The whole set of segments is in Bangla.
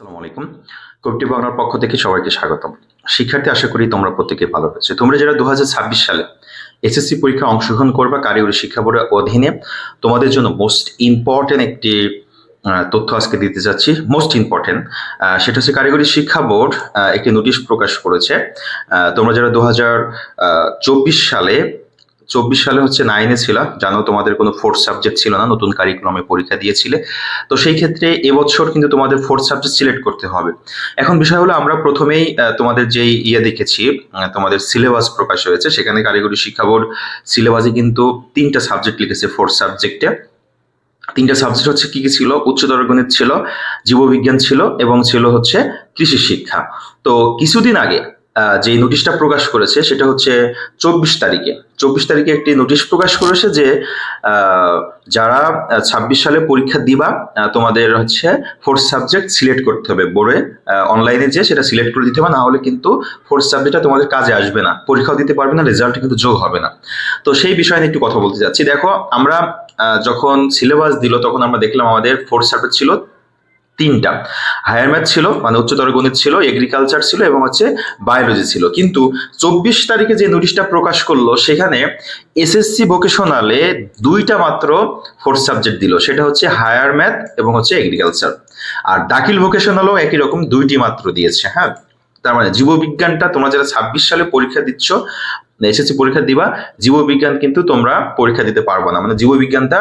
আসসালামু আলাইকুম। কবিটি বাংলার পক্ষ থেকে সবাইকে স্বাগতম। শিক্ষার্থী, আশা করি তোমরা প্রত্যেকে ভালো রয়েছে তোমরা যারা দুহাজার ছাব্বিশ সালে এসএসসি পরীক্ষায় অংশগ্রহণ করবা কারিগরি শিক্ষা বোর্ডের অধীনে, তোমাদের জন্য মোস্ট ইম্পর্টেন্ট একটি তথ্য আজকে দিতে যাচ্ছি। মোস্ট ইম্পর্টেন্ট সেটা হচ্ছে কারিগরি শিক্ষা বোর্ড একটি নোটিশ প্রকাশ করেছে। তোমরা যারা দু সালে চব্বিশ সালে হচ্ছে নাইনে ছিল। জানো তোমাদের কোনো ফোর্থ সাবজেক্ট ছিল না, নতুন কারিক্রমে পরীক্ষা দিয়েছিলে। তো সেই ক্ষেত্রে এবছর কিন্তু তোমাদের ফোর্থ সাবজেক্ট সিলেক্ট করতে হবে। এখন বিষয় হলো আমরা প্রথমেই তোমাদের যেই ইয়ে দেখেছি তোমাদের সিলেবাস প্রকাশ হয়েছে, সেখানে কারিগরি শিক্ষা বোর্ড সিলেবাসে কিন্তু তিনটা সাবজেক্ট লিখেছে ফোর্থ সাবজেক্টে তিনটা সাবজেক্ট হচ্ছে কি কি ছিল? উচ্চতর গণিত ছিল, জীববিজ্ঞান ছিল এবং ছিল হচ্ছে কৃষি শিক্ষা। তো কিছুদিন আগে যে নোটিশটা প্রকাশ করেছে সেটা হচ্ছে চব্বিশ তারিখে। চব্বিশ তারিখে একটি নোটিশ প্রকাশ করেছে যে যারা ছাব্বিশ সালে পরীক্ষা দিবা তোমাদের হচ্ছে ফোর্থ সাবজেক্ট সিলেক্ট করতে হবে। বোর্ডে অনলাইনে যে সেটা সিলেক্ট করে দিতে হবে, না হলে কিন্তু ফোর্থ সাবজেক্টটা তোমাদের কাজে আসবে না। পরীক্ষাও দিতে পারবে না রেজাল্ট কিন্তু যোগ হবে না। তো সেই বিষয়ে নিয়ে একটু কথা বলতে যাচ্ছি। দেখো, আমরা যখন সিলেবাস দিল, তখন আমরা দেখলাম আমাদের ফোর্থ সাবজেক্ট ছিল তিনটা। হায়ার ম্যাথ ছিল মানে উচ্চতর গণিত ছিল এগ্রিকালচার ছিল এবং হচ্ছে বায়োলজি ছিল। কিন্তু চব্বিশ তারিখে যে নোটিশটা প্রকাশ করল, সেখানে এসএসসি ভোকেশনালে দুইটা মাত্র ফোর্থ সাবজেক্ট দিল, সেটা হচ্ছে হায়ার ম্যাথ এবং হচ্ছে এগ্রিকালচার আর দাখিল ভোকেশনালও একই রকম দুইটি মাত্র দিয়েছে হ্যাঁ? তার মানে জীববিজ্ঞানটা তোমরা যারা ছাব্বিশ সালে পরীক্ষা দিচ্ছ এসএসসি পরীক্ষা দিবা জীববিজ্ঞান কিন্তু তোমরা পরীক্ষা দিতে পারব না। মানে জীববিজ্ঞানটা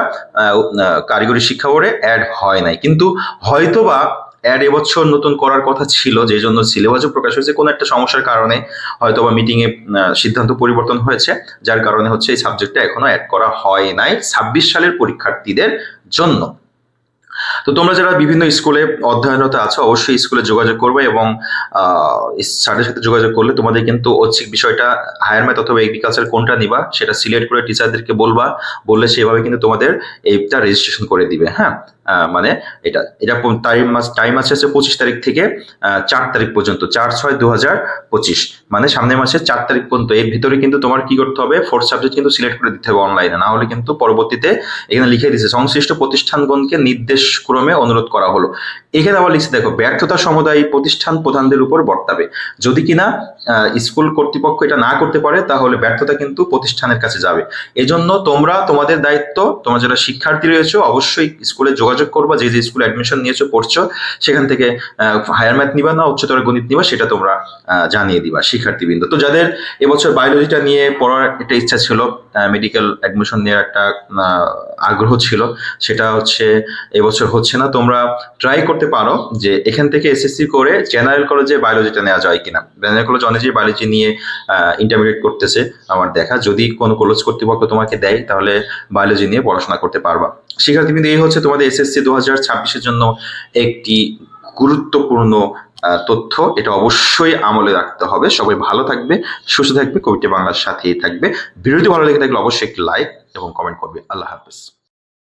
কারিগরি শিক্ষা বোর্ডে অ্যাড হয় নাই। কিন্তু হয়তোবা অ্যাড এবছর নতুন করার কথা ছিল যে জন্য সিলেবাসও প্রকাশ হয়েছে। কোনো একটা সমস্যার কারণে হয়তোবা মিটিং এ আহ, সিদ্ধান্ত পরিবর্তন হয়েছে যার কারণে হচ্ছে এই সাবজেক্টটা এখনও অ্যাড করা হয় নাই ছাব্বিশ সালের পরীক্ষার্থীদের জন্য। তো তোমরা যারা বিভিন্ন স্কুলে অধ্যয়নরত আছো, অবশ্যই স্কুলে যোগাযোগ করবে এবং স্যারের সাথে যোগাযোগ করলে তোমাদের কিন্তু ঐচ্ছিক বিষয়টা হায়ার ম্যাথ অথবা এগ্রিকালচার কোনটা নিবা, সেটা সিলেক্ট করে টিচারদেরকে বলবা, বললে সেভাবে কিন্তু তোমাদের এইটা রেজিস্ট্রেশন করে দিবে হ্যাঁ? মানে এটা এটা টাইম টাইম আছে হচ্ছে পঁচিশ তারিখ থেকে চার তারিখ পর্যন্ত, চার ছয় দু হাজার পঁচিশ মানে সামনের মাসের চার তারিখ পর্যন্ত। এর ভিতরে কিন্তু তোমার কি করতে হবে ফোর্থ সাবজেক্ট কিন্তু সিলেক্ট করে দিতে হবে অনলাইনে না হলে কিন্তু পরবর্তীতে এখানে লিখে দিচ্ছে সংশ্লিষ্ট প্রতিষ্ঠানগণকে নির্দেশ ক্রমে অনুরোধ করা হলো। এখানে আবার লিখছে, দেখো, ব্যর্থতা সমুদায় প্রতিষ্ঠান প্রধানদের উপর বর্তাবে যদি কিনা স্কুল কর্তৃপক্ষ এটা না করতে পারে, তাহলে ব্যর্থতা কিন্তু প্রতিষ্ঠানের কাছে যাবে। এজন্য তোমরা তোমাদের দায়িত্ব, তোমরা যারা শিক্ষার্থী রয়েছো, অবশ্যই স্কুলে যোগাযোগ করবা, যে যে স্কুলে অ্যাডমিশন নিয়েছো, পড়ছো, সেখান থেকে হায়ার ম্যাথ নিবা না, উচ্চতর গণিত নিবা, সেটা তোমরা জানিয়ে দিবা, শিক্ষার্থীবৃন্দ। তো যাদের এবছর বায়োলজিটা নিয়ে পড়ার একটা ইচ্ছা ছিল মেডিকেল অ্যাডমিশন নেওয়ার একটা আগ্রহ ছিল, সেটা হচ্ছে, এবছর হচ্ছে না। তোমরা ট্রাই করতে পারো যে এখান থেকে এসএসসি করে জেনারেল কলেজে বায়োলজিটা নেওয়া যায় কিনা। জেনারেল কলেজ অনেকেই বায়োলজি নিয়ে ইন্টারমিডিয়েট করতেছে, আমার দেখা। যদি কোনো কলেজ কর্তৃপক্ষ তোমাকে দেয়, তাহলে বায়োলজি নিয়ে পড়াশোনা করতে পারবা। শিক্ষার্থী কিন্তু এই হচ্ছে তোমাদের এসএসসি দু হাজার ছাব্বিশের জন্য একটি গুরুত্বপূর্ণ তথ্য। এটা অবশ্যই আমলে রাখতে হবে। সবাই ভালো থাকবে, সুস্থ থাকবে, কবিতা বাংলার সাথেই থাকবে। ভিডিওটি ভালো লেগে থাকলে অবশ্যই একটি লাইক এবং কমেন্ট করবে। আল্লাহ হাফেজ।